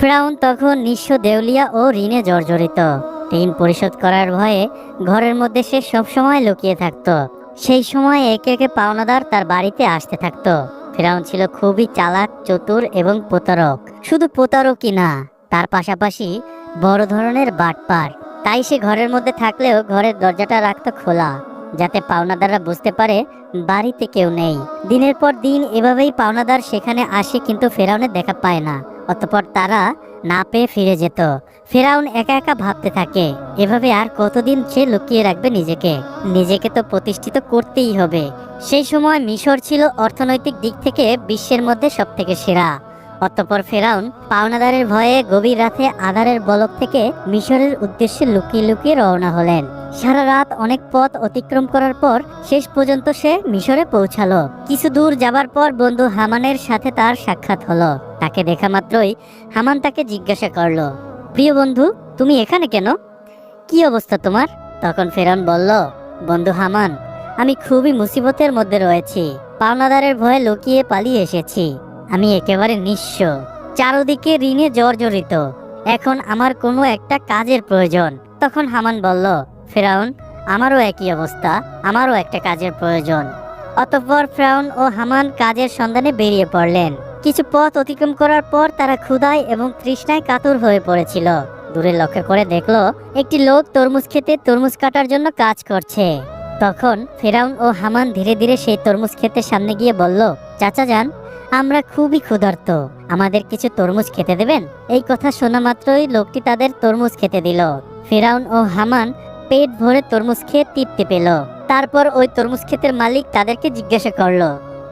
Frown তখন নিঃস্ব দেউলিয়া ও ঋণে জর্জরিত। ঋণ পরিশোধ করার ভয়ে ঘরের মধ্যে সে সবসময় লুকিয়ে থাকতো। সেই সময় একে একে পাওনাদার তার বাড়িতে আসতে থাকতো। ফেরাউন ছিল খুবই চালাক, চতুর এবং প্রতারক। শুধু প্রতারকই না, তার পাশাপাশি বড় ধরনের বাটপার। তাই সে ঘরের মধ্যে থাকলেও ঘরের দরজাটা রাখত খোলা, যাতে পাওনাদাররা বুঝতে পারে বাড়িতে কেউ নেই। দিনের পর দিন এভাবেই পাওনাদার সেখানে আসে কিন্তু ফেরাউনের দেখা পায় না। অতপর তারা না পেয়ে ফিরে যেত। ফেরাউন একা একা ভাবতে থাকে, এভাবে আর কতদিন সে লুকিয়ে রাখবে নিজেকে? নিজেকে তো প্রতিষ্ঠিত করতেই হবে। সেই সময় মিশর ছিল অর্থনৈতিক দিক থেকে বিশ্বের মধ্যে সব থেকে সেরা। অতপর ফেরাউন পাওনাদারের ভয়ে গভীর রাতে আধারের বলক থেকে মিশরের উদ্দেশ্যে লুকিয়ে লুকিয়ে রওনা হলেন। সারা রাত অনেক পথ অতিক্রম করার পর শেষ পর্যন্ত সে মিশরে পৌঁছালো। কিছু দূর যাবার পর বন্ধু হামানের সাথে তার সাক্ষাৎ হলো। তাকে দেখা মাত্রই হামান তাকে জিজ্ঞাসা করল, প্রিয় বন্ধু, তুমি এখানে কেন? কি অবস্থা তোমার? তখন ফেরাউন বলল, বন্ধু হামান, আমি খুবই মুসিবতের মধ্যে রয়েছি। পাওনাদারের ভয়ে লুকিয়ে পালিয়ে এসেছি। আমি একেবারে নিঃস্ব। চারদিকে ঋণে জর্জরিত। এখন আমার কোনো একটা কাজের প্রয়োজন। তখন হামান বলল ফেরাউন, আমারও একই অবস্থা, আমারও একটা কাজের প্রয়োজন। অতঃপর ফেরাউন ও হামান কাজের সন্ধানে বেরিয়ে পড়লেন। কিছু পথ অতিক্রম করার পর তারা ক্ষুধায় এবং তৃষ্ণায় কাতর হয়ে পড়েছিল। দূরে লক্ষ্য করে দেখল, একটি লোক তরমুজ খেতে তরমুজ কাটার জন্য কাজ করছে। তখন ফেরাউন ও হামান ধীরে ধীরে সেই তরমুজ ক্ষেতের সামনে গিয়ে বলল, চাচা যান, আমরা খুবই ক্ষুধার্ত। আমাদের কিছু তরমুজ খেতে দেবেন? এই কথা শোনা মাত্রই লোকটি তাদের তরমুজ খেতে দিল। ফেরাউন ও হামান পেট ভরে তরমুজ খেয়ে তৃপ্তি পেল। তারপর ওই তরমুজ ক্ষেতের মালিক তাদেরকে জিজ্ঞাসা করল,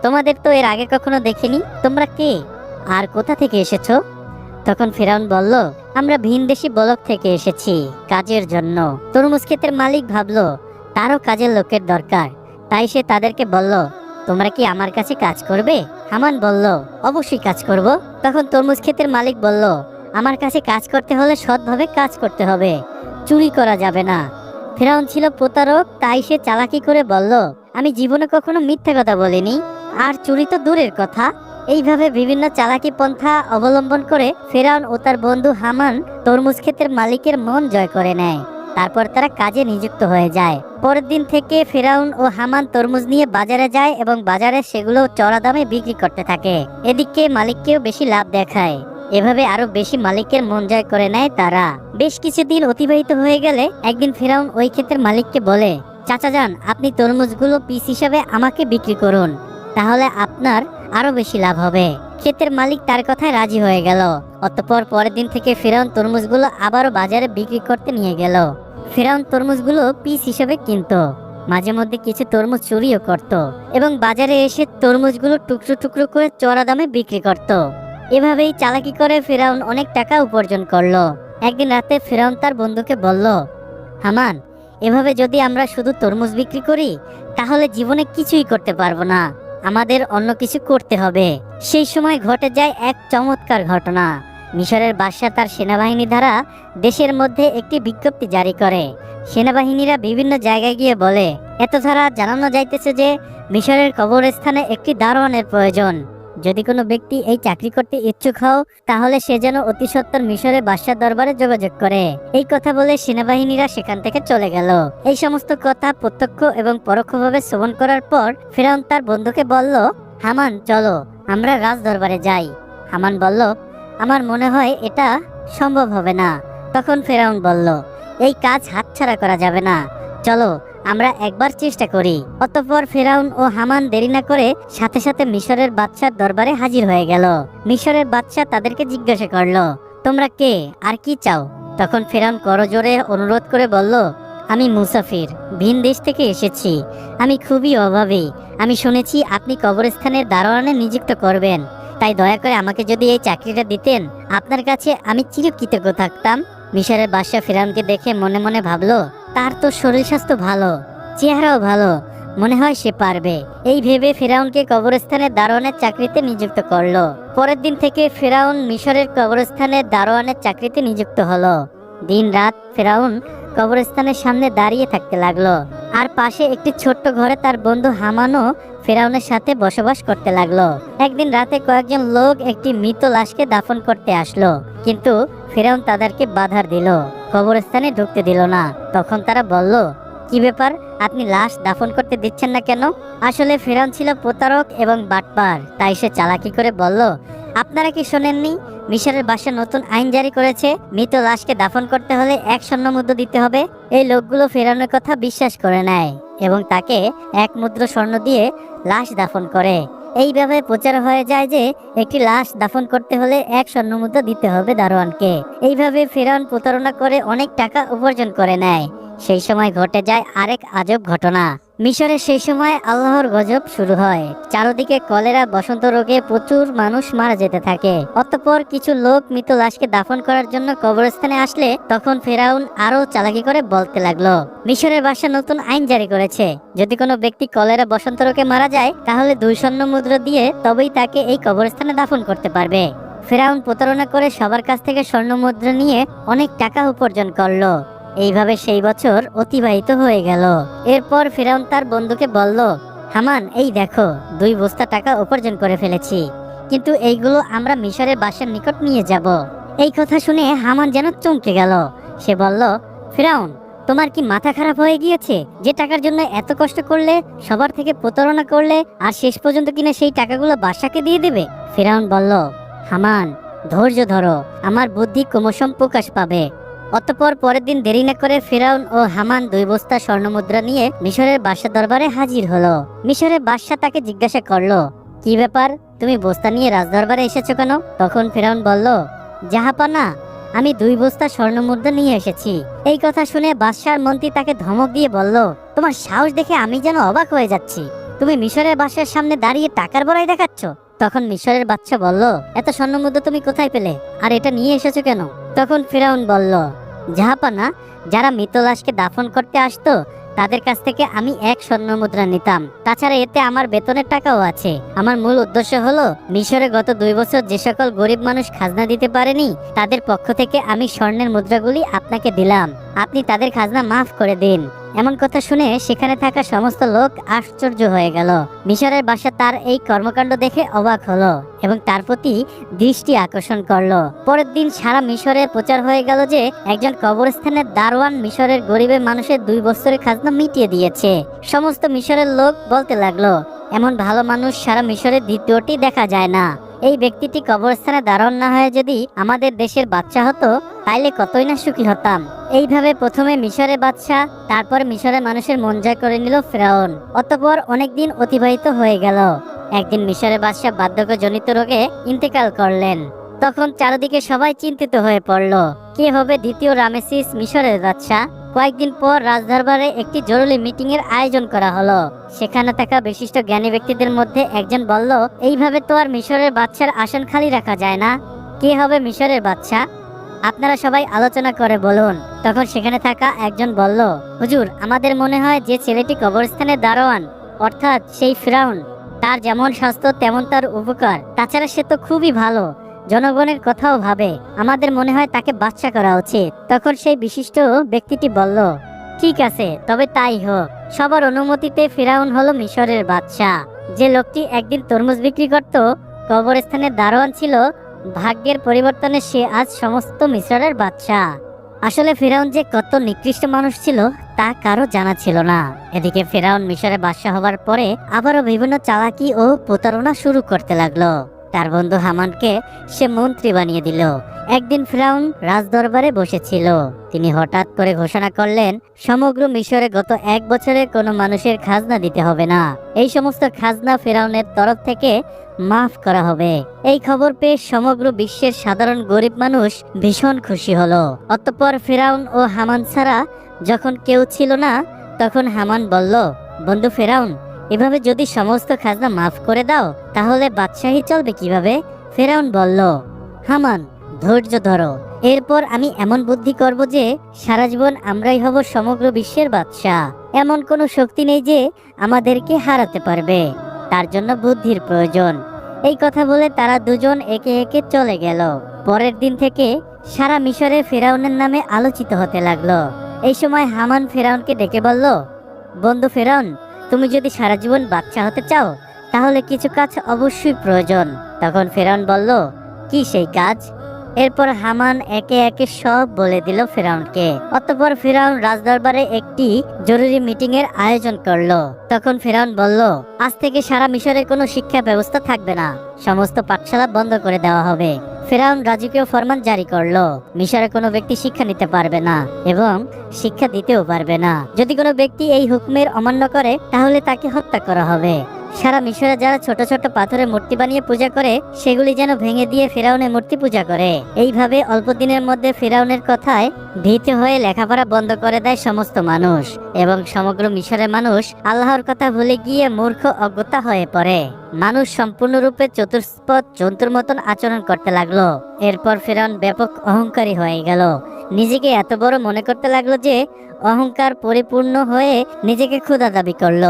তোমাদের তো এর আগে কখনো দেখিনি? তোমরা কে? আর কোথা থেকে এসেছ? তখন ফেরাউন বলল, আমরা ভিনদেশি বলক থেকে এসেছি, কাজের জন্য। তরমুজ ক্ষেতের মালিক ভাবলো, তারও কাজের লোকের দরকার। তাই সে তাদেরকে বলল, তোমরা কি আমার কাছে কাজ করবে? হামান বলল, অবশ্যই কাজ করব। তখন তরমুজ ক্ষেতের মালিক বলল, আমার কাছে কাজ করতে হলে সৎভাবে কাজ করতে হবে। চুরি করা যাবে না। ফেরাউন ছিল প্রতারক, তাই সে চালাকি করে বলল, আমি জীবনে কখনো মিথ্যে কথা বলিনি। আর চুরি তো দূরের কথা। এইভাবে বিভিন্ন চালাকি পন্থা অবলম্বন করে ফেরাউন ও তার বন্ধু হামান তরমুজ ক্ষেতের মালিকের মন জয় করে নেয়। তারপর তারা কাজে নিযুক্ত হয়ে যায়। পরের দিন থেকে ফেরাউন ও হামান তরমুজ নিয়ে বাজারে যায় এবং বাজারে সেগুলো চড়া দামে বিক্রি করতে থাকে। এদিকে মালিককেও বেশি লাভ দেখায়। এভাবে আরও বেশি মালিকের মন জয় করে নেয় তারা। বেশ কিছুদিন অতিবাহিত হয়ে গেলে একদিন ফেরাউন ওই ক্ষেতের মালিককে বলে, চাচা যান, আপনি তরমুজগুলো পিস হিসাবে আমাকে বিক্রি করুন, তাহলে আপনার আরও বেশি লাভ হবে। ক্ষেতের মালিক তার কথায় রাজি হয়ে গেল। অতঃপর পরের দিন থেকে ফেরাউন তরমুজগুলো আবারও বাজারে বিক্রি করতে নিয়ে গেল। ফেরাউন তরমুজগুলো পিস হিসেবে কিনতো। মাঝে মধ্যে কিছু তরমুজ চুরিও করত এবং বাজারে এসে তরমুজগুলো টুকরো টুকরো করে চড়া দামে বিক্রি করত। এভাবেই চালাকি করে ফেরাউন অনেক টাকা উপার্জন করল। একদিন রাতে ফেরাউন তার বন্ধুকে বলল, হামান, এভাবে যদি আমরা শুধু তরমুজ বিক্রি করি, তাহলে জীবনে কিছুই করতে পারব না। আমাদের অন্য কিছু করতে হবে। সেই সময় ঘটে যায় এক চমৎকার ঘটনা। মিশরের বাদশাহ তার সেনাবাহিনী দ্বারা দেশের মধ্যে একটি বিজ্ঞপ্তি জারি করে। সেনাবাহিনীরা বিভিন্ন জায়গায় গিয়ে বলে, এত ধারা জানানো যাইতেছে যে, মিশরের কবরস্থানে একটি দারোয়ানের প্রয়োজন। যদি কোনো ব্যক্তি এই চাকরি করতে ইচ্ছুক হও, তাহলে সে যেন অতি সত্বর মিশরের বাদশাহ দরবারে যোগাযোগ করে। এই কথা বলে সেনাবাহিনীরা সেখান থেকে চলে গেল। এই সমস্ত কথা প্রত্যক্ষ এবং পরোক্ষভাবে শ্রবণ করার পর ফেরাউন তার বন্ধুকে বলল, হামান, চলো, আমরা রাজ দরবারে যাই। হামান বলল, আমার মনে হয় এটা সম্ভব হবে না। তখন ফেরাউন বলল, এই কাজ হাতছাড়া করা যাবে না। চলো আমরা একবার চেষ্টা করি। অতঃপর ফেরাউন ও হামান দেরি না করে সাথে সাথে মিশরের বাদশার দরবারে হাজির হয়ে গেল। মিশরের বাদশাহ তাদেরকে জিজ্ঞাসা করল, তোমরা কে? আর কি চাও? তখন ফেরাউন করজোরে অনুরোধ করে বলল, আমি মুসাফির, ভিন দেশ থেকে এসেছি। আমি খুবই অভাবী। আমি শুনেছি আপনি কবরস্থানের দারোয়ানে নিযুক্ত করবেন। তাই দয়া করে আমাকে যদি এই চাকরিটা দিতেন, আপনার কাছে আমি চিরকৃতজ্ঞ থাকতাম। মিশরের বাদশাহ ফেরাউনকে দেখে মনে মনে ভাবলো তার তো শরীর স্বাস্থ্য ভালো, চেহারাও ভালো, মনে হয় সে পারবে। এই ভেবে ফেরাউনকে কবরস্থানের দারোয়ানের চাকরিতে নিযুক্ত করল। পরের দিন থেকে ফেরাউন মিশরের কবরস্থানের দারোয়ানের চাকরিতে নিযুক্ত হলো। দিন রাত ফেরাউন কবরস্থানের সামনে দাঁড়িয়ে থাকতে লাগল। আর পাশে একটি ছোট্ট ঘরে তার বন্ধু হামানো ফেরাউনের সাথে বসবাস করতে লাগল। একদিন রাতে কয়েকজন লোক একটি মৃত লাশকে দাফন করতে আসলো, কিন্তু ফেরাউন তাদেরকে বাধার দিল। কবরস্থানে ঢুকতে দিল না। তখন তারা বলল, কি ব্যাপার? আপনি লাশ দাফন করতে দিচ্ছেন না কেন? আসলে ফেরাউন ছিল প্রতারক এবং বাটপার। তাই সে চালাকি করে বলল, আপনারা কি শোনেননি? মিশরের বাসা নতুন আইন জারি করেছে। মৃত লাশকে দাফন করতে হলে এক স্বর্ণ মুদ্রা দিতে হবে। এই লোকগুলো ফেরানোর কথা বিশ্বাস করে নেয় এবং তাকে এক মুদ্রা স্বর্ণ দিয়ে লাশ দাফন করে। এইভাবে প্রচার হয়ে যায় যে, একটি লাশ দাফন করতে হলে এক স্বর্ণ মুদ্রা দিতে হবে দারোয়ানকে। এইভাবে ফেরাউন প্রতারণা করে অনেক টাকা উপার্জন করে নেয়। সেই সময় ঘটে যায় আরেক আজব ঘটনা। মিশরে সেই সময় আল্লাহর গজব শুরু হয়। চারদিকে কলেরা, বসন্ত রোগে প্রচুর মানুষ মারা যেতে থাকে। অতঃপর কিছু লোক মৃত লাশকে দাফন করার জন্য কবরস্থানে আসলে তখন ফেরাউন আরও চালাকি করে বলতে লাগল, মিশরের বাসা নতুন আইন জারি করেছে। যদি কোনো ব্যক্তি কলেরা, বসন্ত রোগে মারা যায়, তাহলে দুই স্বর্ণ মুদ্রা দিয়ে তবেই তাকে এই কবরস্থানে দাফন করতে পারবে। ফেরাউন প্রতারণা করে সবার কাছ থেকে স্বর্ণ মুদ্রা নিয়ে অনেক টাকা উপার্জন করল। এইভাবে সেই বছর অতিবাহিত হয়ে গেল। এরপর ফেরাউন তার বন্ধুকে বলল, হামান, এই দেখো, দুই বস্তা টাকা উপার্জন করে ফেলেছি। কিন্তু এইগুলো আমরা মিশরের বাসার নিকট নিয়ে যাব। এই কথা শুনে হামান যেন চমকে গেল। সে বলল, ফেরাউন, তোমার কি মাথা খারাপ হয়ে গিয়েছে? যে টাকার জন্য এত কষ্ট করলে, সবার থেকে প্রতারণা করলে, আর শেষ পর্যন্ত কিনা সেই টাকাগুলো বাসাকে দিয়ে দেবে? ফেরাউন বলল, হামান, ধৈর্য ধরো। আমার বুদ্ধি ক্রমশম প্রকাশ পাবে। অতঃপর পরের দিন দেরি না করে ফেরাউন ও হামান দুই বস্তা স্বর্ণমুদ্রা নিয়ে মিশরের বাদশাহ দরবারে হাজির হলো। মিশরের বাদশাহ তাকে জিজ্ঞাসা করল, কি ব্যাপার? তুমি বস্তা নিয়ে রাজদরবারে এসেছ কেন? তখন ফেরাউন বলল, জাহাপানা, আমি দুই বস্তা স্বর্ণমুদ্রা নিয়ে এসেছি। এই কথা শুনে বাদশার মন্ত্রী তাকে ধমক দিয়ে বলল, তোমার সাহস দেখে আমি যেন অবাক হয়ে যাচ্ছি। তুমি মিশরের বাসার সামনে দাঁড়িয়ে টাকার বড়াই দেখাচ্ছ? তখন মিশরের বাচ্চা বলল, এত স্বর্ণমুদ্রা তুমি কোথায় পেলে? আর এটা নিয়ে এসেছ কেন? তখন ফিরাউন বলল জাহাপানা যারা মৃত লাশকে দাফন করতে আসতো, তাদের কাছ থেকে আমি এক স্বর্ণ মুদ্রা নিতাম। তাছাড়া এতে আমার বেতনের টাকাও আছে। আমার মূল উদ্দেশ্য হলো, মিশরে গত দুই বছর যে সকল গরিব মানুষ খাজনা দিতে পারেনি, তাদের পক্ষ থেকে আমি স্বর্ণের মুদ্রাগুলি আপনাকে দিলাম। আপনি তাদের খাজনা মাফ করে দিন। এমন কথা শুনে সেখানে থাকা সমস্ত লোক আশ্চর্য হয়ে গেল। মিশরের বাসা তার এই কর্মকাণ্ড দেখে অবাক হলো এবং তার প্রতি দৃষ্টি আকর্ষণ করল। পরের দিন সারা মিশরে প্রচার হয়ে গেল যে একজন কবরস্থানের দারোয়ান মিশরের গরিবের মানুষের দুই বছরের খাজনা মিটিয়ে দিয়েছে। সমস্ত মিশরের লোক বলতে লাগল, এমন ভালো মানুষ সারা মিশরের দ্বিতীয়টি দেখা যায় না। এই ব্যক্তিটি কবরস্থানে দারোয়ান না হয়ে যদি আমাদের দেশের বাচ্চা হতো তাইলে কতই না সুখী হতাম। এইভাবে প্রথমে মিশরের বাদশাহ, তারপর মিশরের মানুষের মন জয় করে নিল ফেরাউন। অতঃপর অনেকদিন অতিবাহিত হয়ে গেল। একদিন মিশরের বাদশাহ বার্ধক্যজনিত রোগে ইন্তেকাল করলেন। তখন চারিদিকে সবাই চিন্তিত হয়ে পড়ল। কে হবে দ্বিতীয় রামেসিস মিশরের বাদশাহ? কয়েকদিন পর রাজদরবারে একটি জরুরি মিটিং এর আয়োজন করা হলো। সেখানে থাকা বিশিষ্ট জ্ঞানী ব্যক্তিদের মধ্যে একজন বলল, এইভাবে তো আর মিশরের বাচ্চার আসন খালি রাখা যায় না। কে হবে মিশরের বাচ্চা আপনারা সবাই আলোচনা করে বলুন। তখন সেখানে থাকা একজন বলল, হুজুর, আমাদের মনে হয় যে ছেলেটি কবরস্থানের দারোয়ান, অর্থাৎ সেই ফিরাউন। তার যেমন স্বাস্থ্য, তেমন তার উপকার। তাছাড়া সে তো খুবই ভালো। জনগণের কথাও ভাবে। আমাদের মনে হয় তাকে বাচ্চা করা উচিত। তখন সেই বিশিষ্ট ব্যক্তিটি বলল, ঠিক আছে, তবে তাই হোক। সবার অনুমতিতে ফিরাউন হলো মিশরের বাদশাহ যে লোকটি একদিন তরমুজ বিক্রি করত কবরস্থানের দারোয়ান ছিল ভাগ্যের পরিবর্তনে সে আজ সমস্ত মিশরের বাচ্চা আসলে ফেরাউন যে কত নিকৃষ্ট মানুষ ছিল, তা কারও জানা ছিল না। এদিকে ফেরাউন মিশরে বাদশাহ হবার পরে আবারও বিভিন্ন চালাকি ও প্রতারণা শুরু করতে লাগল। তার বন্ধু হামানকে সে মন্ত্রী বানিয়ে দিল। একদিন ফেরাউন রাজদরবারে বসেছিল। তিনি হঠাৎ করে ঘোষণা করলেন, সমগ্র মিশরে গত এক বছরে কোনো মানুষের খাজনা দিতে হবে না। এই সমস্ত খাজনা ফেরাউনের তরফ থেকে মাফ করা হবে। এই খবর পেয়ে সমগ্র বিশ্বের সাধারণ গরিব মানুষ ভীষণ খুশি হলো। অতঃপর ফেরাউন ও হামান ছাড়া যখন কেউ ছিল না, তখন হামান বলল, বন্ধু ফেরাউন এভাবে যদি সমস্ত খাজনা মাফ করে দাও, তাহলে বাদশাহী চলবে কীভাবে? ফেরাউন বলল, হামান, ধৈর্য ধরো। এরপর আমি এমন বুদ্ধি করব যে, সারা জীবন আমরাই হব সমগ্র বিশ্বের বাদশাহ। এমন কোনো শক্তি নেই যে, আমাদেরকে হারাতে পারবে। তার জন্য বুদ্ধির প্রয়োজন। এই কথা বলে তারা দুজন একে একে চলে গেল। পরের দিন থেকে সারা মিশরে ফেরাউনের নামে আলোচিত হতে লাগল। এই সময় হামান ফেরাউনকে ডেকে বলল, বন্ধু ফেরাউন তুমি যদি সারা জীবন বাচ্চা হতে চাও, তাহলে কিছু কাজ অবশ্যই প্রয়োজন। তখন ফেরাউন বলল, কি সেই কাজ? এরপর হামান একে একে সব বলে দিল ফেরাউনকে। অতঃপর ফেরাউন রাজদরবারে একটি জরুরি মিটিং এর আয়োজন করল। তখন ফেরাউন বলল, আজ থেকে সারা মিশরের কোনো শিক্ষা ব্যবস্থা থাকবে না। সমস্ত পাঠশালা বন্ধ করে দেওয়া হবে। ফেরাউন রাজকীয় ফরমান জারি করল। মিশরে কোনো ব্যক্তি শিক্ষা নিতে পারবে না এবং শিক্ষা দিতেও পারবে না। যদি কোনো ব্যক্তি এই হুকুমের অমান্য করে, তাহলে তাকে হত্যা করা হবে। সারা মিশরে যারা ছোট ছোট পাথরের মূর্তি বানিয়ে পূজা করে, সেগুলি যেন ভেঙে দিয়ে ফেরাউনের মূর্তি পূজা করে। এইভাবে অল্প দিনের মধ্যে ফেরাউনের কথায় ভীত হয়ে লেখাপড়া বন্ধ করে দেয় সমস্ত মানুষ এবং সমগ্র মিশরের মানুষ আল্লাহর কথা ভুলে গিয়ে মূর্খ অজ্ঞতা হয়ে পড়ে। মানুষ সম্পূর্ণরূপে চতুষ্পদ জন্তুর মতন আচরণ করতে লাগল। এরপর ফেরাউন ব্যাপক অহংকারী হয়ে গেল। নিজেকে এত বড় মনে করতে লাগল যে, অহংকার পরিপূর্ণ হয়ে নিজেকে ক্ষুধা দাবি করল।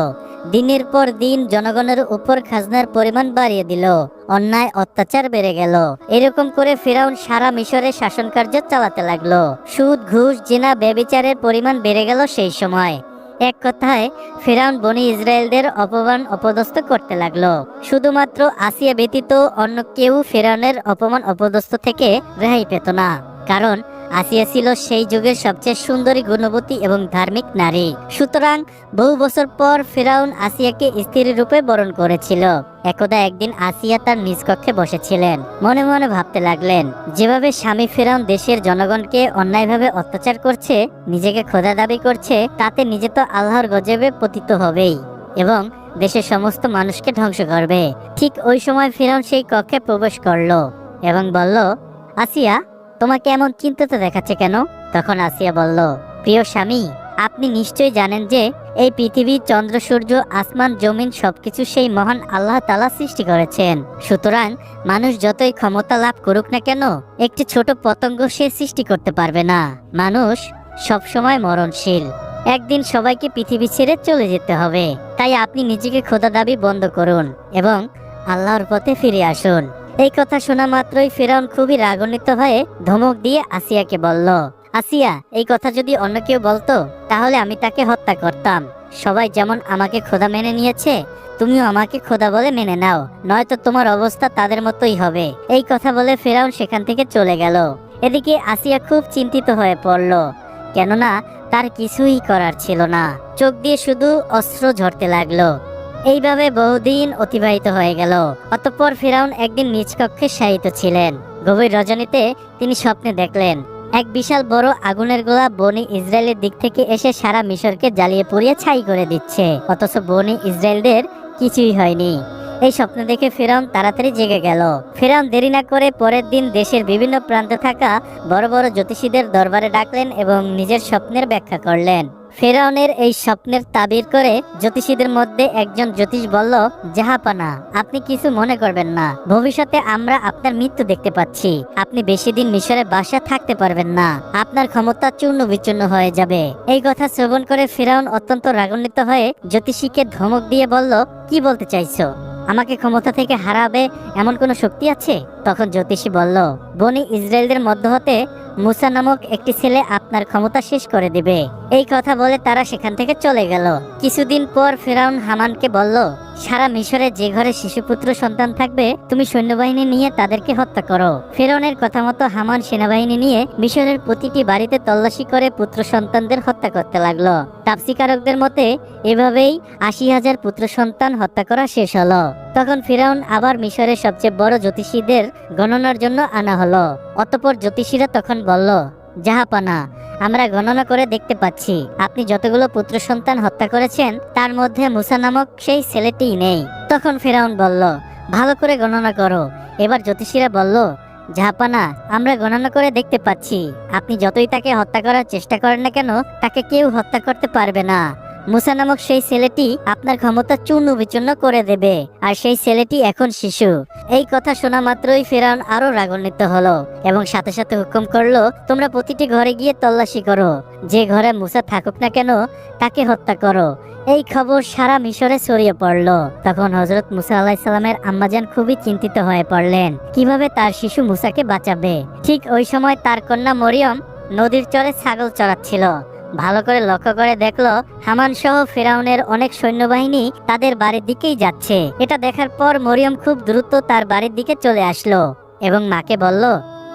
দিনের পর দিন জনগণের উপর খাজনার পরিমাণ বাড়িয়ে দিল। অন্যায়, অত্যাচার বেড়ে গেল। এরকম করে ফেরাউন সারা মিশরে শাসন কার্য চালাতে লাগল। সুদ, ঘুষ, জিনা, ব্যবিচারের পরিমাণ বেড়ে গেল সেই সময়। এক কথায় ফেরাউন বনি ইসরায়েলদের অপমান অপদস্থ করতে লাগল। শুধুমাত্র আসিয়া ব্যতীত অন্য কেউ ফেরাউনের অপমান অপদস্থ থেকে রেহাই পেত না। কারণ আসিয়া ছিল সেই যুগের সবচেয়ে সুন্দরী গুণবতী এবং ধার্মিক নারী। সুতরাং বহু বছর পর ফেরাউন আসিয়াকে স্ত্রী রূপে বরণ করেছিল। একদা একদিন আসিয়া তার নিজ কক্ষে বসেছিলেন। মনে মনে ভাবতে লাগলেন, যেভাবে স্বামী ফেরাউন দেশের জনগণকে অন্যায়ভাবে অত্যাচার করছে, নিজেকে খোদা দাবি করছে, তাতে নিজে তো আল্লাহর গজবে পতিত হবেই এবং দেশের সমস্ত মানুষকে ধ্বংস করবে। ঠিক ওই সময় ফেরাউন সেই কক্ষে প্রবেশ করল এবং বলল, আসিয়া তোমাকে এমন চিন্তিত দেখাচ্ছে কেন? তখন আসিয়া বলল, প্রিয় স্বামী, আপনি নিশ্চয়ই জানেন যে এই পৃথিবী, চন্দ্র, সূর্য, আসমান, জমিন সবকিছু সেই মহান আল্লাহ তালা সৃষ্টি করেছেন। সুতরাং মানুষ যতই ক্ষমতা লাভ করুক না কেন, একটি ছোট পতঙ্গ সে সৃষ্টি করতে পারবে না। মানুষ সবসময় মরণশীল। একদিন সবাইকে পৃথিবী ছেড়ে চলে যেতে হবে। তাই আপনি নিজেকে খোদা দাবি বন্ধ করুন এবং আল্লাহর পথে ফিরে আসুন। এই কথা শোনা মাত্রই ফেরাউন খুবই রাগান্বিত হয়ে ধমক দিয়ে আসিয়াকে বলল, আসিয়া, এই কথা যদি অন্য কেউ বলতো, তাহলে আমি তাকে হত্যা করতাম। সবাই যেমন আমাকে খোদা মেনে নিয়েছে, তুমিও আমাকে খোদা বলে মেনে নাও। নয়তো তোমার অবস্থা তাদের মতোই হবে। এই কথা বলে ফেরাউন সেখান থেকে চলে গেল। এদিকে আসিয়া খুব চিন্তিত হয়ে পড়ল, কেননা তার কিছুই করার ছিল না। চোখ দিয়ে শুধু অস্ত্র ঝরতে লাগল। এইভাবে বহুদিন অতিবাহিত হয়ে গেল। অতঃপর ফিরাউন একদিন নিজ কক্ষে শায়িত ছিলেন। গভীর রজনীতে তিনি স্বপ্নে দেখলেন, এক বিশাল বড় আগুনের গোলা বনি ইসরায়েলের দিক থেকে এসে সারা মিশরকে জ্বালিয়ে পুড়িয়ে ছাই করে দিচ্ছে। অথচ বনি ইসরায়েলদের কিছুই হয়নি। এই স্বপ্ন দেখে ফেরাউন তাড়াতাড়ি জেগে গেল। ফেরাউন দেরি না করে পরের দিন দেশের বিভিন্ন প্রান্তে থাকা বড় বড় জ্যোতিষীদের দরবারে ডাকলেন এবং নিজের স্বপ্নের ব্যাখ্যা করলেন। ফেরাউনের এই স্বপ্নের তাবির করে জ্যোতিষীদের মধ্যে একজন জ্যোতিষ বলল, জাহাপানা, আপনি কিছু মনে করবেন না। ভবিষ্যতে আমরা আপনার মৃত্যু দেখতে পাচ্ছি। আপনি বেশি দিন মিশরে বাসা থাকতে পারবেন না। আপনার ক্ষমতা চূর্ণ বিচূর্ণ হয়ে যাবে। এই কথা শ্রবণ করে ফেরাউন অত্যন্ত রাগান্বিত হয়ে জ্যোতিষীকে ধমক দিয়ে বলল, কি বলতে চাইছো? আমাকে ক্ষমতা থেকে হারাবে এমন কোনো শক্তি আছে? তখন জ্যোতিষী বলল, বনি ইসরায়েলদের মধ্য হতে মুসা নামক একটি ছেলে আপনার ক্ষমতা শেষ করে দিবে। এই কথা বলে তারা সেখান থেকে চলে গেল। কিছুদিন পর ফেরাউন হামানকে বলল সারা মিশরে যে ঘরে শিশুপুত্র সন্তান থাকবে, তুমি সৈন্যবাহিনী নিয়ে তাদেরকে হত্যা করো। ফেরাউনের কথা মতো হামান সেনাবাহিনী নিয়ে মিশরের প্রতিটি বাড়িতে তল্লাশি করে পুত্র সন্তানদের হত্যা করতে লাগল। তাপসিকারকদের মতে, এভাবেই আশি হাজার পুত্র সন্তান হত্যা করা শেষ হলো। তখন ফিরাউন আবার মিশরের সবচেয়ে বড় জ্যোতিষীদের গণনার জন্য আনা হলো। অতপর জ্যোতিষীরা তখন বলল জাহাপানা আমরা গণনা করে দেখতে পাচ্ছি, আপনি যতগুলো পুত্র সন্তান হত্যা করেছেন, তার মধ্যে মুসা নামক সেই ছেলেটি নেই। তখন ফেরাউন বলল, ভালো করে গণনা করো। এবার জ্যোতিষীরা বলল জাহাপানা আমরা গণনা করে দেখতে পাচ্ছি। আপনি যতই তাকে হত্যা করার চেষ্টা করেন না কেন, তাকে কেউ হত্যা করতে পারবে না। মুসা নামক সেই ছেলেটি আপনার ক্ষমতা চূর্ণ বিচূর্ণ করে দেবে, আর সেই ছেলেটি এখন শিশু। এই কথা শোনা মাত্রই ফেরাউন আরও রাগান্বিত হলো এবং সাথে সাথে হুকুম করল, তোমরা প্রতিটি ঘরে গিয়ে তল্লাশি করো। যে ঘরে মুসা থাকুক না কেন, তাকে হত্যা করো। এই খবর সারা মিশরে ছড়িয়ে পড়ল। তখন হজরত মুসা আলাহিসাল্লামের আম্মাজান খুবই চিন্তিত হয়ে পড়লেন, কীভাবে তার শিশু মুসাকে বাঁচাবে? ঠিক ওই সময় তার কন্যা মরিয়ম নদীর চরে ছাগল চড়াচ্ছিল। ভালো করে লক্ষ্য করে দেখল হামান সহ ফেরাউনের অনেক সৈন্যবাহিনী তাদের বাড়ির দিকেই যাচ্ছে। এটা দেখার পর মরিয়ম খুব দ্রুত তার বাড়ির দিকে চলে আসলো এবং মাকে বলল,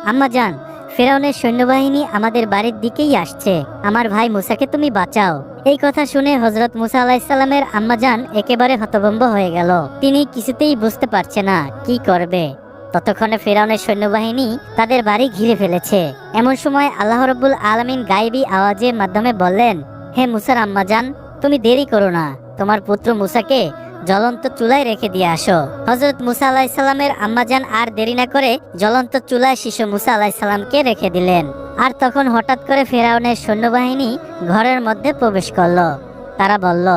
আম্মা যান ফেরাউনের সৈন্যবাহিনী আমাদের বাড়ির দিকেই আসছে। আমার ভাই মুসাকে তুমি বাঁচাও। এই কথা শুনে হজরত মুসা আলাহিসাল্লামের আম্মাজান একেবারে হতভম্ব হয়ে গেল। তিনি কিছুতেই বুঝতে পারছে না কি করবে। ততক্ষণে ফেরাউনের সৈন্যবাহিনী তাদের বাড়ি ঘিরে ফেলেছে। এমন সময় আল্লাহ রব্বুল আলমিন গায়েবী আওয়াজের মাধ্যমে বললেন, হে মুসার আম্মাজান, তুমি দেরি করো না। তোমার পুত্র মুসাকে জ্বলন্ত চুলায় রেখে দিয়ে আসো। হজরত মুসা আলাহিসাল্লামের আম্মাজান আর দেরি না করে জ্বলন্ত চুলায় শিশু মুসা আলাহিসাল্লামকে রেখে দিলেন। আর তখন হঠাৎ করে ফেরাউনের সৈন্যবাহিনী ঘরের মধ্যে প্রবেশ করল। তারা বলল,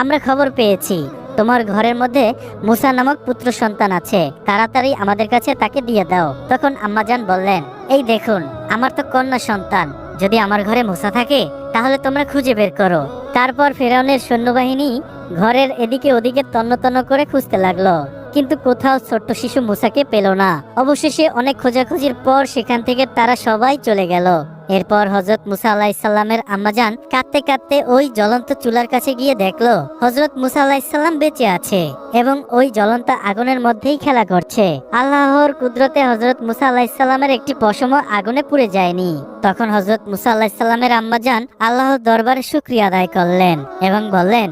আমরা খবর পেয়েছি। তোমার ঘরের মধ্যে মুসা নামক পুত্র সন্তান আছে। তাড়াতাড়ি আমাদের কাছে তাকে দিয়ে দাও। তখন আম্মাজান বললেন, এই দেখুন, আমার তো কন্যা সন্তান। যদি আমার ঘরে মুসা থাকে, তাহলে তোমরা খুঁজে বের করো। তারপর ফেরাউনের সৈন্যবাহিনী ঘরের এদিকে ওদিকে তন্ন তন্ন করে খুঁজতে লাগল। কিন্তু কোথাও ছোট্ট শিশু মুসাকে পেল না। অবশেষে অনেক খোঁজাখুঁজির পর সেখান থেকে তারা সবাই চলে গেল। এরপর হজরত মুসা আলাহিসাল্লামের আম্মাজান কাঁদতে কাঁদতে ওই জ্বলন্ত চুলার কাছে গিয়ে দেখল হজরত মুসা আলাহিসাল্লাম বেঁচে আছে এবং ওই জ্বলন্ত আগুনের মধ্যেই খেলা করছে। আল্লাহর কুদরতে হজরত মুসা আলাহিসাল্লামের একটি পশম আগুনে পুড়ে যায়নি। তখন হজরত মুসা আলাহিসাল্লামের আম্মাজান আল্লাহর দরবারে শুক্রিয়া আদায় করলেন এবং বললেন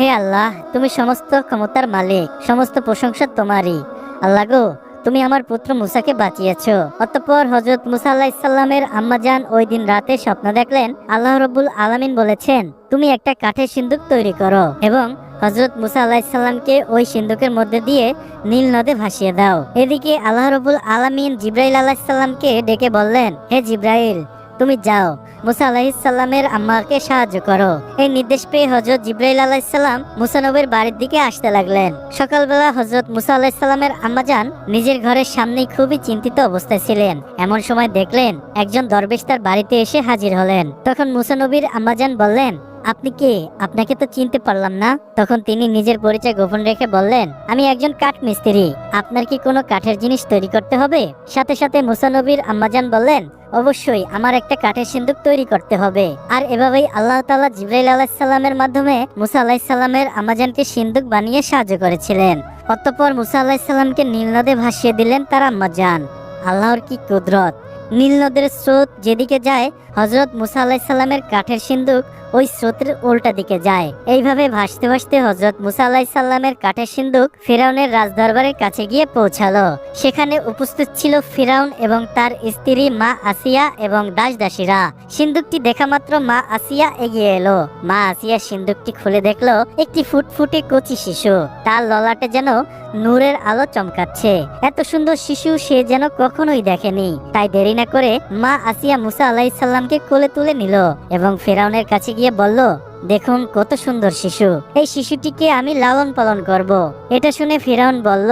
হে আল্লাহ, তুমি সমস্ত ক্ষমতার মালিক, সমস্ত প্রশংসা তোমারই। আল্লাহ গো, তুমি আমার পুত্র মুসাকে বাঁচিয়েছ। অতঃপর হজরত মুসা আল্লাহ ইসাল্লামের আম্মাজান ওই দিন রাতে স্বপ্ন দেখলেন, আল্লাহ রব্বুল আলামিন বলেছেন, তুমি একটা কাঠের সিন্দুক তৈরি করো এবং হজরত মুসা আলাহিসাল্লামকে ওই সিন্ধুকের মধ্যে দিয়ে নীল নদে ভাসিয়ে দাও। এদিকে আল্লাহ রবুল আলামিন জিব্রাইল আলাহিসাল্লামকে ডেকে বললেন, হে জিব্রাইল, তুমি যাও মুসা আলাহিসাল্লামের আম্মাকে সাহায্য করো। এই নির্দেশ পেয়ে হজরত জিব্রাইল আলাহিসাল্লাম মুসানবের বাড়ির দিকে আসতে লাগলেন। সকালবেলা হজরত মুসা আলাহিসাল্লামের আম্মাজান নিজের ঘরের সামনেই খুবই চিন্তিত অবস্থায় ছিলেন। এমন সময় দেখলেন একজন দরবেশ তার বাড়িতে এসে হাজির হলেন। তখন মুসানবীর আম্মাজান বললেন, আপনি কে? আপনাকে তো চিনতে পারলাম না। তখন তিনি নিজের পরিচয় গোপন রেখে বললেন, আমি একজন কাঠ মিস্ত্রি আপনার কি কোনো কাঠের জিনিস তৈরি করতে হবে? সাথে সাথে মুসানবীর আম্মাজান বললেন অবশ্যই আমার একটা কাঠের সিন্দুক তৈরি করতে হবে। আর এভাবেই আল্লাহ তালা জিব্রাইল আলাহিসাল্লামের মাধ্যমে মুসা আলাহিসাল্লামের আমাজানকে সিন্দুক বানিয়ে সাহায্য করেছিলেন। অতঃপর মুসা আলাহিসাল্লামকে নীলনদে ভাসিয়ে দিলেন তার আম্মাজান। আল্লাহর কি কুদরত! নীল নদের স্রোত যেদিকে যায় হজরত মুসা আলাহিসাল্লামের কাঠের সিন্দুক ওই স্রোতের উল্টা দিকে যায়। এইভাবে ভাসতে ভাসতে হজরত মুসা আলাহিসাল্লামের কাঠের সিন্দুক ফিরাউনের রাজদরবারের কাছে গিয়ে পৌঁছালো। সেখানে উপস্থিত ছিল ফিরাউন এবং তার স্ত্রী মা আসিয়া এবং দাস দাসীরা সিন্দুকটি দেখা মাত্র মা আসিয়া এগিয়ে এলো। মা আসিয়া সিন্দুকটি খুলে দেখল একটি ফুটফুটে কচি শিশু। তার ললাটে যেন নূরের আলো চমকাচ্ছে। এত সুন্দর শিশু সে যেন কখনোই দেখেনি। তাই দেরি না করে মা আসিয়া মুসা আলাহিসাল্লামকে কোলে তুলে নিল এবং ফেরাউনের কাছে গিয়ে বলল, দেখুন কত সুন্দর শিশু। এই শিশুটিকে আমি লালন পালন করব। এটা শুনে ফেরাউন বলল,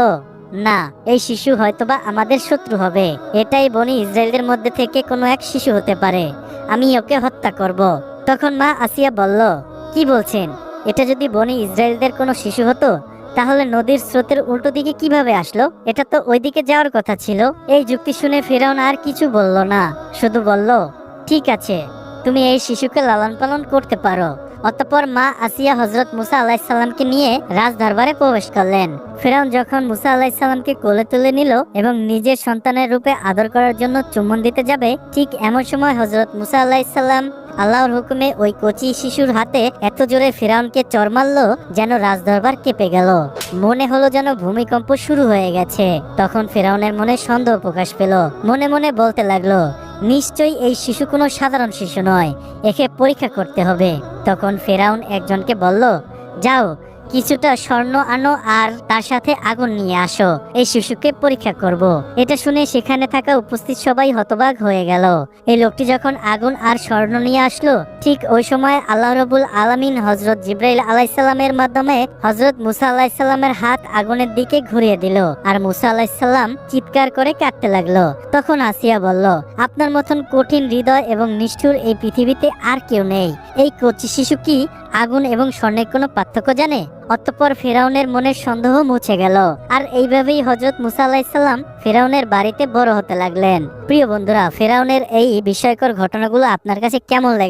না, এই শিশু হয়তোবা আমাদের শত্রু হবে। এটাই বনি ইসরায়েলদের মধ্যে থেকে কোনো এক শিশু হতে পারে। আমি ওকে হত্যা করব। তখন মা আসিয়া বলল, কি বলছেন? এটা যদি বনি ইসরায়েলদের কোনো শিশু হতো, তাহলে নদীর স্রোতের উল্টো দিকে কীভাবে আসলো? এটা তো ওইদিকে যাওয়ার কথা ছিল। এই যুক্তি শুনে ফেরাউন আর কিছু বলল না, শুধু বলল, ঠিক আছে তুমি এই শিশুকে লালন পালন করতে পারো। অতঃপর মা আসিয়া হজরত মুসা আলাহিসাল্লামকে নিয়ে রাজ দরবারে প্রবেশ করলেন। ফেরাউন যখন মুসা আলাহিসাল্লামকে কোলে তুলে নিল এবং নিজের সন্তানের রূপে আদর করার জন্য চুম্বন দিতে যাবে, ঠিক এমন সময় হজরত মুসা আলাহিসাল্লাম আল্লাহর হুকুমে ওই কচি শিশুর হাতে এত জোরে ফেরাউনকে চর মারল যেন রাজদরবার কেঁপে গেল। মনে হলো যেন ভূমিকম্প শুরু হয়ে গেছে। তখন ফেরাউনের মনে সন্দেহ প্রকাশ পেল। মনে মনে বলতে লাগল নিশ্চয়ই এই শিশু কোনো সাধারণ শিশু নয়। একে পরীক্ষা করতে হবে। তখন ফেরাউন একজনকে বলল, যাও কিছুটা স্বর্ণ আনো আর তার সাথে আগুন নিয়ে আসো। এই শিশুকে পরীক্ষা করব। এটা শুনে সেখানে থাকা উপস্থিত সবাই হতবাক হয়ে গেল। এই লোকটি যখন আগুন আর স্বর্ণ নিয়ে আসলো, ঠিক ওই সময় আল্লাহ রবুল আলামিন হজরত জিব্রাইল আলাইসাল্লামের মাধ্যমে হজরত মুসা আলাইসাল্লামের হাত আগুনের দিকে ঘুরিয়ে দিল আর মুসা আলাইসাল্লাম চিৎকার করে কাটতে লাগল। তখন আসিয়া বলল, আপনার মতন কঠিন হৃদয় এবং নিষ্ঠুর এই পৃথিবীতে আর কেউ নেই। এই কচি শিশু কি আগুন এবং স্বর্ণের কোনো পার্থক্য জানে? অতঃপর ফেরাউনের মনের সন্দেহ মুছে গেল। আর এইভাবেই হজরত মুসা আলাহিসাল্লাম ফেরাউনের বাড়িতে বড় হতে লাগলেন। প্রিয় বন্ধুরা, ফেরাউনের এই বিস্ময়কর ঘটনাগুলো আপনার কাছে কেমন লাগে